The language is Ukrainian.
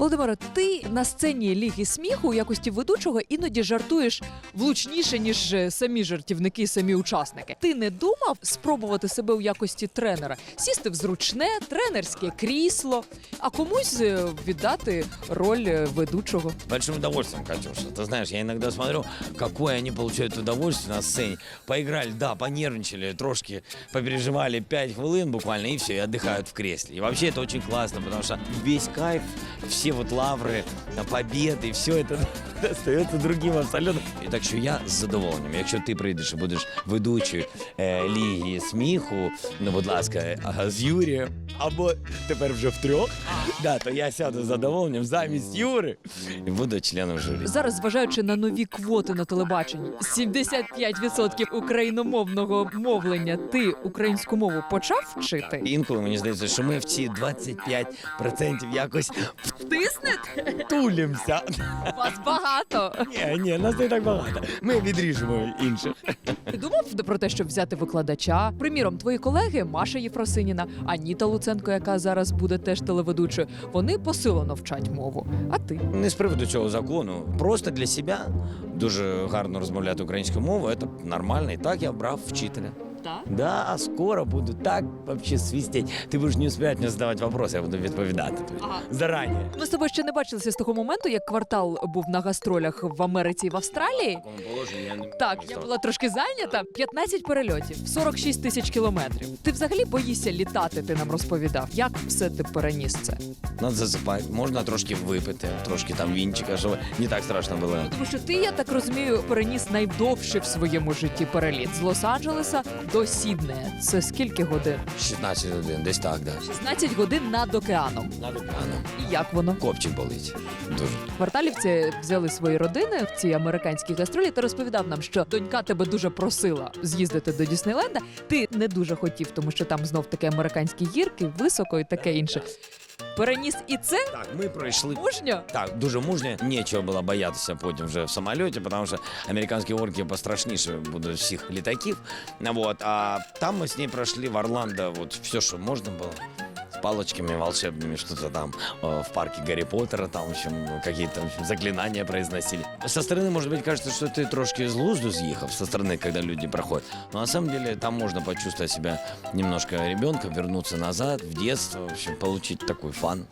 Володимире, ти на сцені ліги сміху у якості ведучого іноді жартуєш влучніше, ніж е, самі жартівники, самі учасники. Ти не думав спробувати себе у якості тренера, сісти в зручне тренерське крісло, а комусь е, віддати роль е, ведучого. Большим удовольствием, Катюша. Ты знаешь, я иногда смотрю, какое они получают удовольствие на сцене. Поиграли, да, понервничали, трошки попереживали 5 хвилин буквально, и все, и отдыхают в кресле. И вообще это очень классно, потому что весь кайф, все вот лавры, а, победы, все это достается другим абсолютно. І так що я з задоволенням. Якщо ти прийдеш і будеш ведучою е, ліги сміху, ну, будь ласка, ага, з Юрієм, або тепер вже втрьох, да, то я сяду з задоволенням замість Юри і буду членом журі. Зараз, зважаючи на нові квоти на телебаченні, 75% україномовного мовлення. Ти українську мову почав вчити? Інколи мені здається, що ми в ці 25% якось Тиснете? тулімося. Вас багато. Ні, ні, нас не так багато. Ми відріжемо інших. Ти думав про те, щоб взяти викладача? Приміром, твої колеги Маша Єфросиніна, Аніта Луценко, яка зараз буде теж телеведучою, вони посилено вчать мову. А ти? Не з приводу цього закону, просто для себе дуже гарно розмовляти українською мовою. Це нормально. І так я брав вчителя. Так. Да, скоро буду так вообще свистеть. Ти будеш не успівати мені задавати вопроси, я буду відповідати тобі. Ага. Зарані. Ми з тобою ще не бачилися з того моменту, як квартал був на гастролях в Америці і в Австралії. не Так, я була трошки зайнята. 15 перельотів, 46 тисяч кілометрів. Ти взагалі боїшся літати, ти нам розповідав. Як все ти переніс це? Надо засипати, можна трошки випити, трошки там вінчика, щоб не так страшно було. Тому що ти, я так розумію, переніс найдовший в своєму житті переліт з Лос-Анджелеса до Сіднея. Це скільки годин? 16 годин, десь так, да. 16 годин над океаном. Надо п'яно. І Як воно? Копчик болить. Дуже. Кварталівці взяли свої родини в ці американські гастролі. Ти розповідав нам, що донька тебе дуже просила з'їздити до Діснейленда. Ти не дуже хотів, тому що там знов таки американські гірки, високо і таке інше. Переніс і це Так, ми пройшли. мужньо. Так, дуже мужньо. Нічого було боятися потім вже в самоліті, тому що американські орки пострашніше будуть всіх літаків. Ну, Вот. А там ми з нею пройшли в Орландо вот, все, що можна було. Палочками волшебными, что-то там э, в парке Гарри Поттера, там, в общем, какие-то в заклинания произносили. Со стороны, может быть, кажется, что ты трошки з лузду съехав, со стороны, когда люди проходят. Но на самом деле там можно почувствовать себя немножко ребенком, вернуться назад, в детство, в общем, получить такой фан.